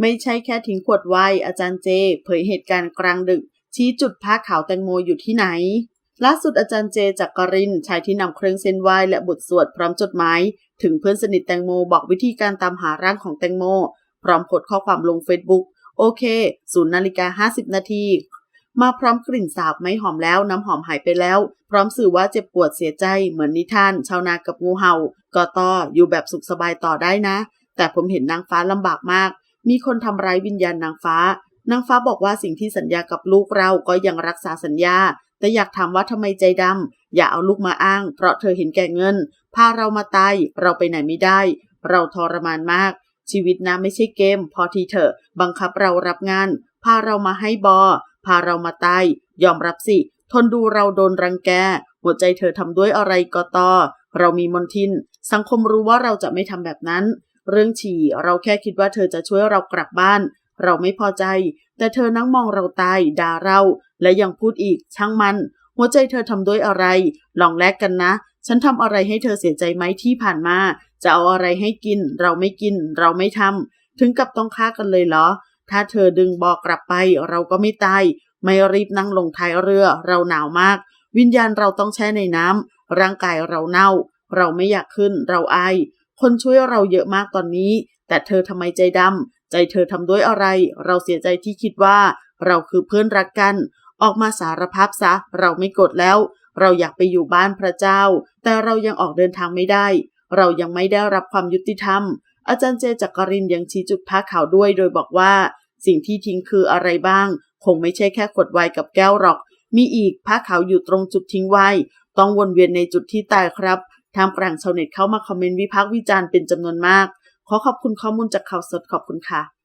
ไม่ใช่แค่ทิ้งขวดไวน์อาจารย์เจ เผยเหตุการณ์กลางดึก ชี้จุดผ้าขาวแตงโมอยู่ที่ไหน ล่าสุดอาจารย์เจจากกรินชายที่นำเครื่องเส้นไหว้และบทสวดพร้อมจดหมายถึงเพื่อนสนิทแตงโมบอกวิธีการตามหาร่างของแตงโม พร้อมโพสต์ข้อความลงเฟซบุ๊กโอเคศูนย์นาฬิกา50นาทีมาพร้อมกลิ่นสาบไม่หอมแล้วน้ำหอมหายไปแล้ว พร้อมสื่อว่าเจ็บปวดเสียใจเหมือนนิทาน ชาวนากับงูเห่า ก็ต่ออยู่แบบสุขสบายต่อได้นะ แต่ผมเห็นนางฟ้าลำบากมาก มีคนทำร้ายวิญญาณนางฟ้า นางฟ้าบอกว่าสิ่งที่สัญญากับลูกเราก็ยังรักษาสัญญา แต่อยากถามว่าทำไมใจดำอย่าเอาลูกมาอ้าง เพราะเธอเห็นแก่เงิน พาเรามาตาย เราไปไหนไม่ได้ เราทรมานมาก ชีวิตนะไม่ใช่เกม พอทีเถอะ บังคับเรารับงาน พาเรามาให้บอ พาเรามาตาย ยอมรับสิ ทนดูเราโดนรังแก หัวใจเธอทำด้วยอะไรก็ต่อเรามีมนทิน สังคมรู้ว่าเราจะไม่ทำแบบนั้น เรื่องฉี่เราแค่คิดว่าเธอจะช่วยเรากลับบ้าน เราไม่พอใจ แต่เธอนั่งมองเราตายด่าเรา และยังพูดอีก ช่างมัน หัวใจเธอทำด้วยอะไร ลองแลกกันนะ ฉันทำอะไรให้เธอเสียใจไหมที่ผ่านมา จะเอาอะไรให้กิน เราไม่กิน เราไม่ทำถึงกับต้องฆ่ากันเลยเหรอ ถ้าเธอดึงบอกกลับไป เราก็ไม่ตายไม่รีบนั่งลงท้ายเรือ เราหนาวมาก วิญญาณเราต้องแช่ในน้ำร่างกายเราเน่า เราไม่อยากขึ้น เราอาย คนช่วยเราเยอะมากตอนนี้ แต่เธอทำไมใจดำ ใจเธอทำด้วยอะไร เราเสียใจที่คิดว่า เราคือเพื่อนรักกัน ออกมาสารภาพซะ เราไม่กดแล้ว เราอยากไปอยู่บ้านพระเจ้า แต่เรายังออกเดินทางไม่ได้ เรายังไม่ได้รับความยุติธรรม อาจารย์เจจักรินยังชี้จุดผ้าขาวด้วย โดยบอกว่า สิ่งที่ทิ้งคืออะไรบ้าง คงไม่ใช่แค่ขวดไวน์กับแก้วหรอก มีอีกผ้าขาวอยู่ตรงจุดทิ้งไว้ต้องวนเวียนในจุดที่ตายครับ ทางกลางชาวเน็ตเข้ามาคอมเมนต์วิพากษ์วิจารณ์เป็นจำนวนมาก ขอขอบคุณข้อมูลจากข่าวสดขอบคุณค่ะ